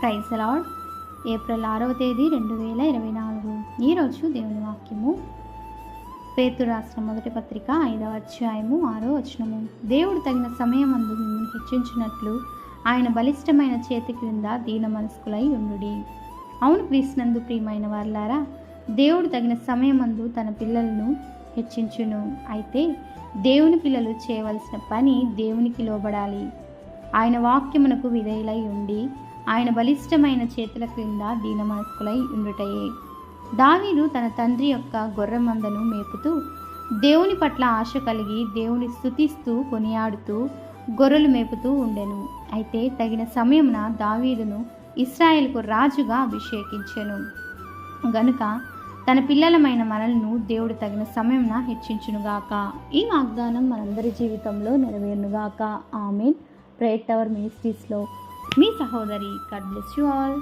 Praise అలాడ్ April ఆరవ తేదీ రెండు వేల ఇరవై నాలుగు. ఈరోజు దేవుని వాక్యము. పేతు రాష్ట్ర మొదటి పత్రిక ఐదవ అధ్యాయము ఆరో వచనము. దేవుడు తగిన సమయం అందు మిమ్మల్ని హెచ్చించినట్లు ఆయన బలిష్టమైన చేతి క్రింద దీన మనస్కులై ఉండుడి. అవును క్రీస్తునందు ప్రియమైన వారులారా దేవుడు తగిన సమయమందు తన పిల్లలను హెచ్చించును. అయితే దేవుని పిల్లలు చేయవలసిన పని దేవునికి లోబడాలి. ఆయన వాక్యమునకు విధేయులై ఉండి ఆయన బలిష్టమైన చేతుల క్రింద దీనమాస్కులై ఉండుటయే. దావీదు తన తండ్రి యొక్క గొర్రె మందను మేపుతూ దేవుని పట్ల ఆశ కలిగి దేవుని స్థుతిస్తూ కొనియాడుతూ గొర్రెలు మేపుతూ ఉండెను. అయితే తగిన సమయమున దావీదును ఇస్రాయేల్కు రాజుగా అభిషేకించెను. గనుక తన పిల్లలమైన మనల్ని దేవుడు తగిన సమయంన హెచ్చించునుగాక ఈ వాగ్దానం మనందరి జీవితంలో నెరవేరునుగాక ఆమెన్. ప్రేయర్ టవర్ మినిస్ట్రీస్లో మీ సహోదరి గాడ్ బ్లెస్ యు ఆల్